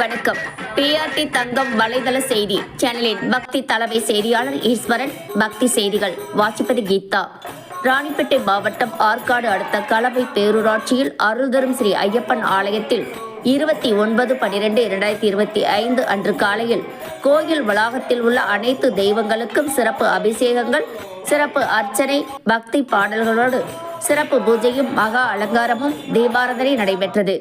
வணக்கம். பிஆர்டி தங்கம் வலைதள செய்தி. சேனலின் பக்தி தலைமை செய்தியாளர் ஈஸ்வரன் பக்தி செய்திகள் வாசிப்பது கீதா. ராணிப்பேட்டை மாவட்டம் ஆற்காடு அடுத்த கலவை பேரூராட்சியில் அருள்தரும் ஸ்ரீ ஐயப்பன் ஆலயத்தில் இருபத்தி ஒன்பது பனிரெண்டு இரண்டாயிரத்தி இருபத்தி ஐந்து அன்று காலையில் கோயில் வளாகத்தில் உள்ள அனைத்து தெய்வங்களுக்கும் சிறப்பு அபிஷேகங்கள் சிறப்பு அர்ச்சனை பக்தி பாடல்களோடு சிறப்பு பூஜையும் மகா அலங்காரமும் தீபாரதனை நடைபெற்றது.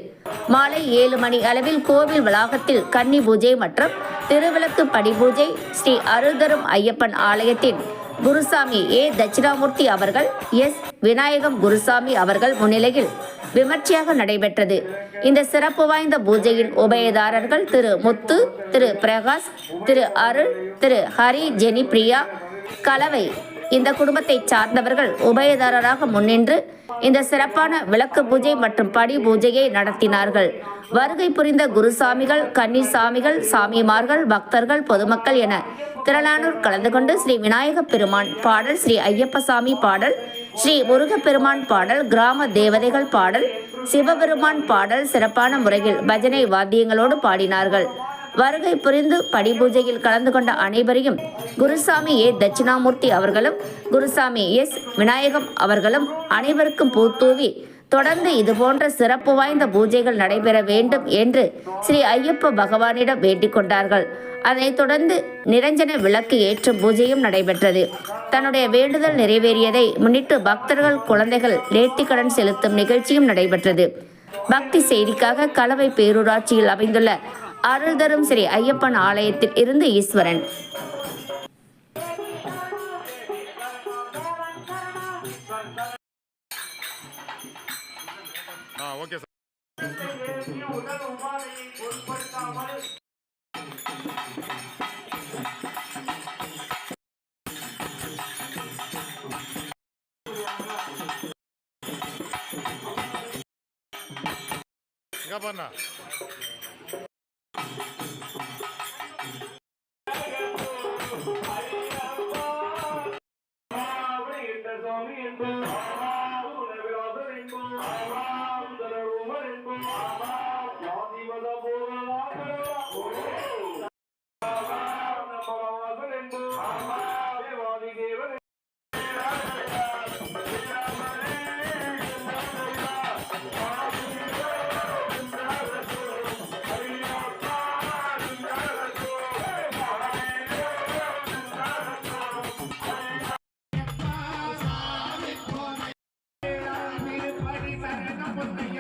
மாலை ஏழு மணி அளவில் கோவில் வளாகத்தில் கன்னி பூஜை மற்றும் திருவிளக்கு படி பூஜை ஸ்ரீ அருள்தரும் ஐயப்பன் ஆலயத்தின் குருசாமி ஏ தட்சிணாமூர்த்தி அவர்கள் எஸ் விநாயகம் குருசாமி அவர்கள் முன்னிலையில் விமர்சையாக நடைபெற்றது. இந்த சிறப்பு வாய்ந்த பூஜையின் உபயதாரர்கள் திரு முத்து திரு பிரகாஷ் திரு அருள் திரு ஹரி ஜெனி பிரியா கலவை இந்த குடும்பத்தை சார்ந்தவர்கள் உபயதாரராக முன்னின்று இந்த சிறப்பான விளக்கு பூஜை மற்றும் படி பூஜையை நடத்தினார்கள். வருகை புரிந்த குருசாமிகள் கன்னிசாமிகள் சாமிமார்கள் பக்தர்கள் பொதுமக்கள் என திரளானோர் கலந்து கொண்டு ஸ்ரீ விநாயக பெருமான் பாடல் ஸ்ரீ ஐயப்பசாமி பாடல் ஸ்ரீ முருகப்பெருமான் பாடல் கிராம தேவதைகள் பாடல் சிவபெருமான் பாடல் சிறப்பான முறையில் பஜனை வாத்தியங்களோடு பாடினார்கள். வருகை புரிந்து படிபூஜையில் கலந்து கொண்ட அனைவரையும் குருசாமி ஏ தட்சிணாமூர்த்தி அவர்களும் குருசாமி எஸ். விநாயகம் அவர்களும் அனைவருக்கும் பூத்தூவி தொடர்ந்து இதுபோன்ற சிறப்பு வாய்ந்த பூஜைகள் நடைபெற வேண்டும் என்று ஸ்ரீ ஐயப்ப பகவானிடம் வேண்டிக் கொண்டார்கள். அதனைத் தொடர்ந்து நிரஞ்சன விளக்கு ஏற்றும் பூஜையும் நடைபெற்றது. தன்னுடைய வேண்டுதல் நிறைவேறியதை முன்னிட்டு பக்தர்கள் குழந்தைகள் நேர்த்திக்கடன் செலுத்தும் நிகழ்ச்சியும் நடைபெற்றது. பக்தி செய்திக்காக கலவை பேரூராட்சியில் அமைந்துள்ள அருள் தரும் ஸ்ரீ ஐயப்பன் ஆலயத்தில் இருந்து ஈஸ்வரன். ஆ Let's go,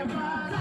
everybody.